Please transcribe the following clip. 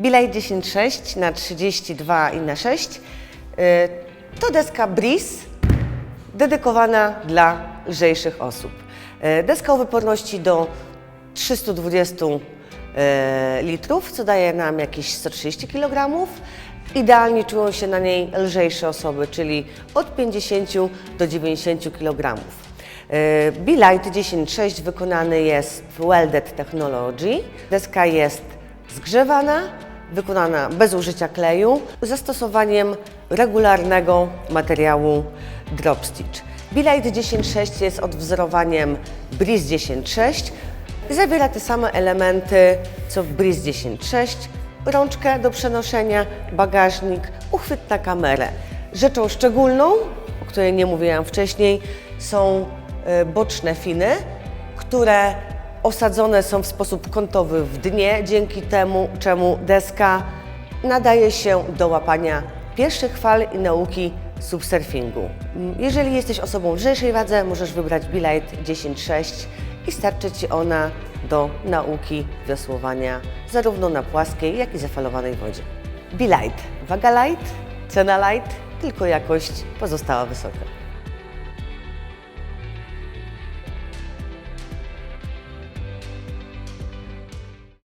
Bilaj 10.6 na 32 i na 6 y, to deska Breeze dedykowana dla lżejszych osób. Y, Deska o wyporności do 320 e, litrów, co daje nam jakieś 130 kg. Idealnie czują się na niej lżejsze osoby, czyli od 50 do 90 kg. Be-Light 10.6 wykonany jest w Welded Technology. Deska jest zgrzewana, wykonana bez użycia kleju, zastosowaniem regularnego materiału Drop Stitch. Be-Light 10.6 jest odwzorowaniem Breeze 10.6. Zawiera te same elementy co w Breeze 10.6. Rączkę do przenoszenia, bagażnik, uchwyt na kamerę. Rzeczą szczególną, o której nie mówiłam wcześniej, są e, boczne finy, które osadzone są w sposób kątowy w dnie, dzięki temu czemu deska nadaje się do łapania pierwszych fal i nauki subsurfingu. Jeżeli jesteś osobą lżejszej wadze, możesz wybrać Be-Light 10.6 i starczy Ci ona do nauki wiosłowania zarówno na płaskiej, jak i zafalowanej wodzie. Be-Light. Waga light, cena light, tylko jakość pozostała wysoka.